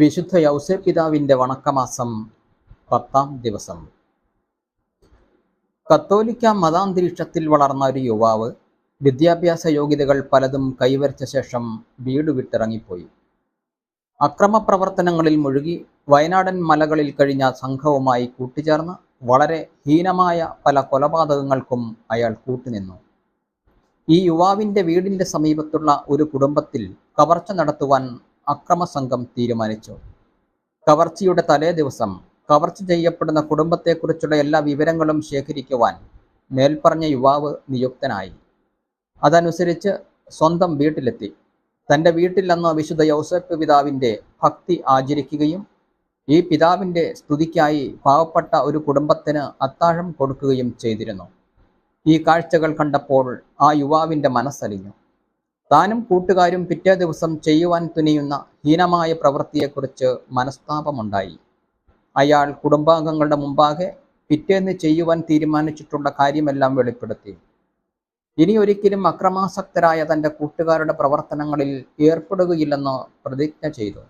വിശുദ്ധ യൗസേപ്പിതാവിന്റെ വണക്കമാസം പത്താം ദിവസം. കത്തോലിക്ക മതാന്തരീക്ഷത്തിൽ വളർന്ന ഒരു യുവാവ് വിദ്യാഭ്യാസ യോഗ്യതകൾ പലതും കൈവരിച്ച ശേഷം വീട് വിട്ടിറങ്ങിപ്പോയി. അക്രമപ്രവർത്തനങ്ങളിൽ മുഴുകി വയനാടൻ മലകളിൽ കഴിഞ്ഞ സംഘവുമായി കൂട്ടുചേർന്ന് വളരെ ഹീനമായ പല കൊലപാതകങ്ങൾക്കും അയാൾ കൂട്ടുനിന്നു. ഈ യുവാവിന്റെ വീടിന്റെ സമീപത്തുള്ള ഒരു കുടുംബത്തിൽ കവർച്ച നടത്തുവാൻ അക്രമസംഘം തീരുമാനിച്ചു. കവർച്ചയുടെ തലേ ദിവസം കവർച്ച ചെയ്യപ്പെടുന്ന കുടുംബത്തെക്കുറിച്ചുള്ള എല്ലാ വിവരങ്ങളും ശേഖരിക്കുവാൻ മേൽപ്പറഞ്ഞ യുവാവ് നിയുക്തനായി. അതനുസരിച്ച് സ്വന്തം വീട്ടിലെത്തി. തന്റെ വീട്ടിൽ അന്ന് വിശുദ്ധ യൗസഫ് പിതാവിന്റെ ഭക്തി ആചരിക്കുകയും ഈ പിതാവിന്റെ സ്തുതിക്കായി പാവപ്പെട്ട ഒരു കുടുംബത്തിന് അത്താഴം കൊടുക്കുകയും ചെയ്തിരുന്നു. ഈ കാഴ്ചകൾ കണ്ടപ്പോൾ ആ യുവാവിന്റെ മനസ്സലിഞ്ഞു. താനും കൂട്ടുകാരും പിറ്റേ ദിവസം ചെയ്യുവാൻ തുനിയുന്ന ഹീനമായ പ്രവൃത്തിയെക്കുറിച്ച് മനസ്താപമുണ്ടായി. അയാൾ കുടുംബാംഗങ്ങളുടെ മുമ്പാകെ പിറ്റേന്ന് ചെയ്യുവാൻ തീരുമാനിച്ചിട്ടുള്ള കാര്യമെല്ലാം വെളിപ്പെടുത്തി. ഇനി ഒരിക്കലും അക്രമാസക്തരായ തന്റെ കൂട്ടുകാരുടെ പ്രവർത്തനങ്ങളിൽ ഏർപ്പെടുകയില്ലെന്ന് പ്രതിജ്ഞ ചെയ്തു.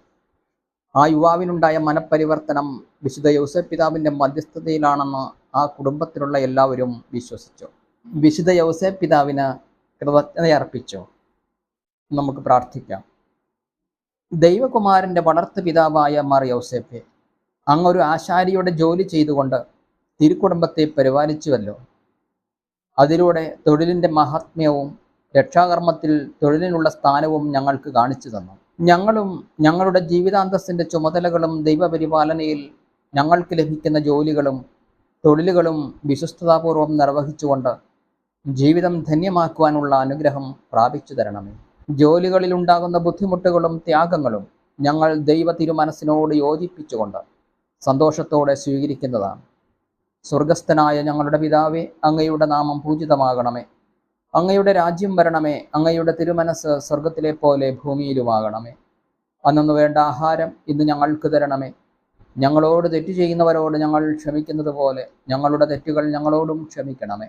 ആ യുവാവിനുണ്ടായ മനപരിവർത്തനം വിശുദ്ധ യൗസഫ് പിതാവിന്റെ മധ്യസ്ഥതയിലാണെന്ന് ആ കുടുംബത്തിലുള്ള എല്ലാവരും വിശ്വസിച്ചു. വിശുദ്ധ യൗസഫ് പിതാവിന് കൃതജ്ഞതയർപ്പിച്ചു. നമുക്ക് പ്രാർത്ഥിക്കാം. ദൈവകുമാരന്റെ വളർത്തു പിതാവായ മാർ യൗസേപ്പെ അങ്ങൊരു ആശാരിയുടെ ജോലി ചെയ്തുകൊണ്ട് തിരുക്കുടുംബത്തെ പരിപാലിച്ചുവല്ലോ. അതിലൂടെ തൊഴിലിന്റെ മഹാത്മ്യവും രക്ഷാകർമ്മത്തിൽ തൊഴിലിനുള്ള സ്ഥാനവും ഞങ്ങൾക്ക് കാണിച്ചു തന്നു. ഞങ്ങളും ഞങ്ങളുടെ ജീവിതാന്തസ്സിന്റെ ചുമതലകളും ദൈവപരിപാലനയിൽ ഞങ്ങൾക്ക് ലഭിക്കുന്ന ജോലികളും തൊഴിലുകളും വിശ്വസ്തതാപൂർവം നിർവഹിച്ചുകൊണ്ട് ജീവിതം ധന്യമാക്കുവാനുള്ള അനുഗ്രഹം പ്രാപിച്ചു തരണമേ. ജോലികളിൽ ഉണ്ടാകുന്ന ബുദ്ധിമുട്ടുകളും ത്യാഗങ്ങളും ഞങ്ങൾ ദൈവ തിരുമനസ്സിനോട് യോജിപ്പിച്ചുകൊണ്ട് സന്തോഷത്തോടെ സ്വീകരിക്കുന്നതാണ്. സ്വർഗസ്ഥനായ ഞങ്ങളുടെ പിതാവേ അങ്ങയുടെ നാമം പൂജിതമാകണമേ. അങ്ങയുടെ രാജ്യം വരണമേ അങ്ങയുടെ തിരുമനസ് സ്വർഗത്തിലെ പോലെ ഭൂമിയിലുമാകണമേ. അന്നു വേണ്ട ആഹാരം ഇന്ന് ഞങ്ങൾക്ക് തരണമേ. ഞങ്ങളോട് തെറ്റ് ചെയ്യുന്നവരോട് ഞങ്ങൾ ക്ഷമിക്കുന്നത് പോലെ ഞങ്ങളുടെ തെറ്റുകൾ ഞങ്ങളോടും ക്ഷമിക്കണമേ.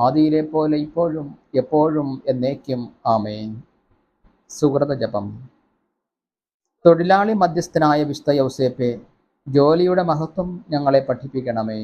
ആദിയിലെ പോലെ ഇപ്പോഴും എപ്പോഴും എന്നേക്കും ആമേൻ. സുഹൃത ജപം. തൊഴിലാളി മധ്യസ്ഥനായ വിശുദ്ധ യൗസേപ്പെ ജോലിയുടെ മഹത്വം ഞങ്ങളെ പഠിപ്പിക്കണമേ.